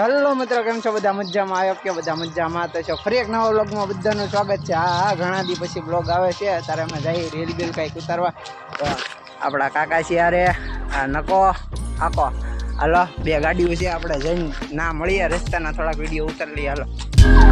Hello મિત્રો, કેમ છો? બધા મજામાં? આવ્યો કે બધા મજામાં. તો છો ફરી એક નવા બ્લોગમાં બધાનું સ્વાગત છે. હા ઘણા દી પછી બ્લોગ આવે છે. ત્યારે અમે જઈ રીલ બિલ કંઈક ઉતારવા. તો આપણા કાકા છે આ નકો. આકો. હાલો, બે ગાડીઓ છે. આપણે જઈને ના મળીએ. રસ્તાના થોડાક વીડિયો ઉતારી લઈએ. હાલો.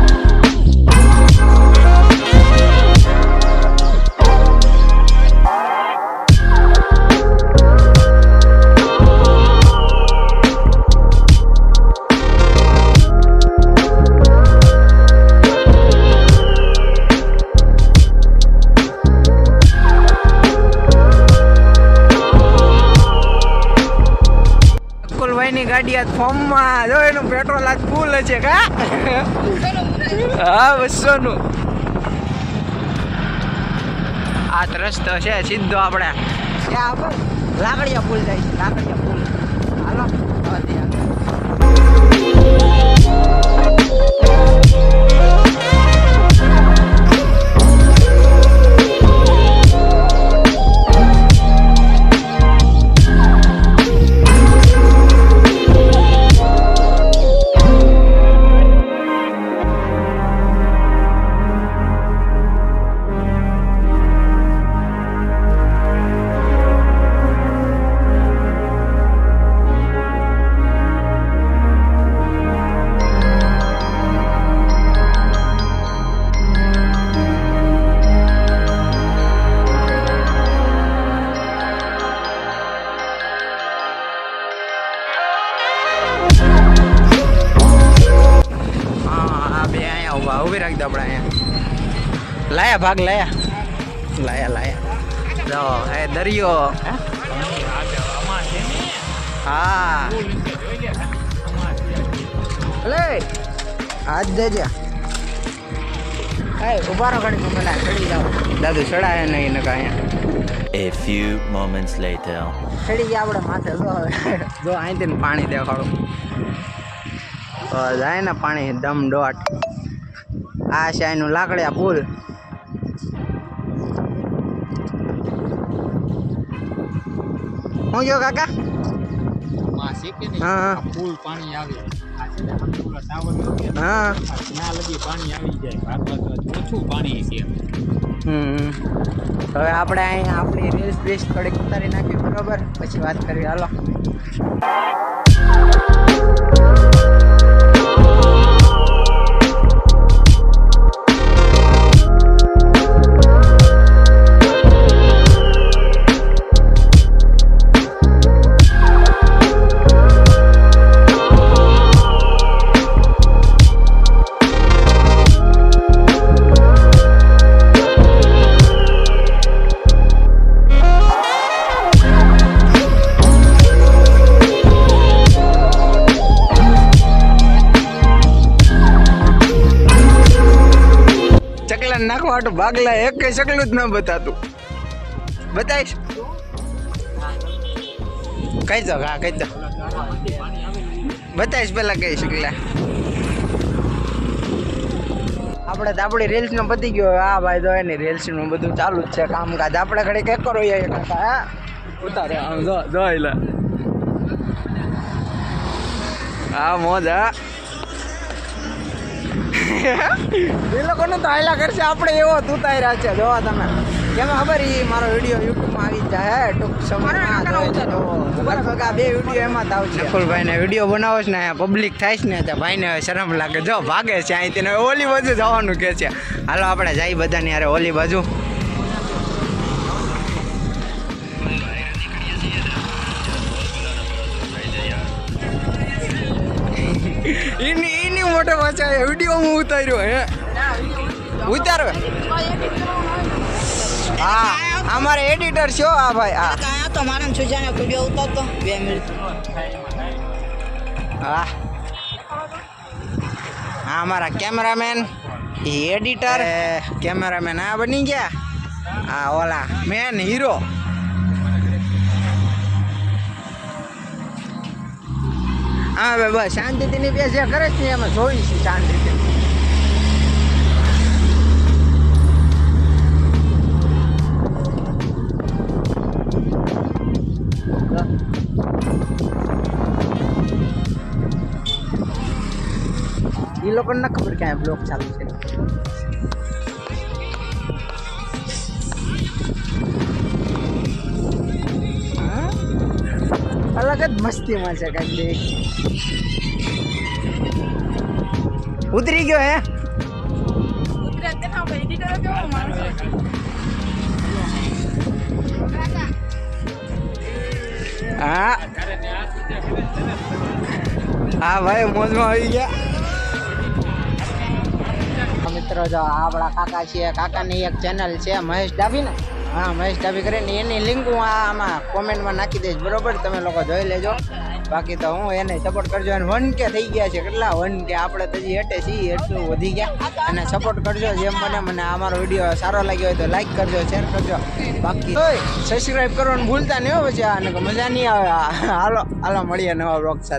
આજ ફોર્મમાં જો એનું પેટ્રોલ આજ ફૂલ છે, કા? હા બસોનું આ જ રસ્તો છે સીધો આપણે. લાકડીયા ફૂલ જાય છે, લાકડીયા પુલ. હાલો અહીંયા ઊભા ઊભી રાખી દો આપણે અહીંયા. લાયા ભાગ લાયા. લાયા લાયા. જો હે દરિયો. હા? લે આજ દેજે એ ઊભા રહો ઘડી પેલા ચડી જાઓ. દાદુ ચડાય નહીં ને અહીંયા. A few moments later. ચડી ગયા આપણે માથે જો. જો અહીંથી પાણી દેખાડું. તો જાય ને પાણી દમ દોટ. આ છે એનું લાકડિયા પુલ. હું ગયો કાકા? માં છે કે નહીં? હા, હા. પાણી આવે. આ છે ને ટાવર હા. ત્યાં લગી પાણી આવી જાય ભાગવત ઓછું પાણી છે હમ. હવે આપણે અહીં આપણી રીલ્સ બીલ્સ થોડીક ઉતારી નાખીએ બરોબર? પછી વાત કરીએ. હાલો. નાખવા હાટુ ભાગલા એક કઈ શકલું જ ન બતાતું. બતાવીશ. કહી દો હા કહી દો. બતાવીશ પેલા કઈ શકલા. આપણે તો આપણી રીલ્સ નો પતી ગયો હા આ ભાઈ તો એની રીલ્સનું બધું ચાલુ જ છે કામકાજ. આપણે ઘડી કે કરો એ કાકા હા? ઉતારે જો જો હા મોજ હા. એ લોકોને તો હાયલા કરશે. આપણે એવો ઉતાર્યા છે. જોવા તમે. કેમ ખબર ઈ મારો વીડિયો યુટ્યુબમાં આવી જાય ટૂંક સમયમાં. લગભગ આ બે વીડિયો એમાં જ આવશે. નકુલભાઈને વીડિયો બનાવો છે ને પબ્લિક થાય છે ને ત્યાં ભાઈને શરમ લાગે. જો ભાગે છે અહીંથી તેને. ઓલી બાજુ જવાનું કે છે. હાલો આપણે જાય બધાની યારે ઓલી બાજુ. એની એની મોટો પાછા વીડિયો હું ઉતાર્યો હે? ઉતારો હા અમારે એડિટર છો આ ભાઈ હા. આયા તો મારા સુજાને વીડિયો ઉતારતો. બે મિનિટ હા. હા અમારા કેમેરામેન એ એડિટર કેમેરામેન આ બની ગયા? આ ઓલા મેન હીરો હા હવે બસ, શાંતિથી બે જે કરે છે ને એમાં જોઈ છે શાંતિથી. એ લોકોને ના ખબર ક્યાં બ્લોક ચાલુ છે. અલગ જ મસ્તીમાં છે કાંઈક ઉતરી ગયો હે? હા. હા ભાઈ મોજમાં આવી ગયા. મિત્રો, જો આપણા કાકા છે કાકાની એક ચેનલ છે, મહેશ ડાભી ને. હા, મહેશ ડાભી કરીને એની લિંક હું આમાં કોમેન્ટમાં નાખી દઈશ, બરોબર? તમે લોકો જોઈ લેજો. બાકી તો હું એને સપોર્ટ કરજો અને વન કે થઈ ગયા છે કેટલા? વન કે આપણે તો હજી હેઠે છીએ, એટલું વધી ગયા. અને સપોર્ટ કરજો, જેમ મને મને. અમારો વીડિયો સારો લાગ્યો હોય તો લાઈક કરજો શેર કરજો. બાકી સબસ્ક્રાઈબ કરવાનું ભૂલતા નહીં હો પછી મજા નહીં આવે. હાલો હાલો, મળીએ નવા બ્લોગ સાથે.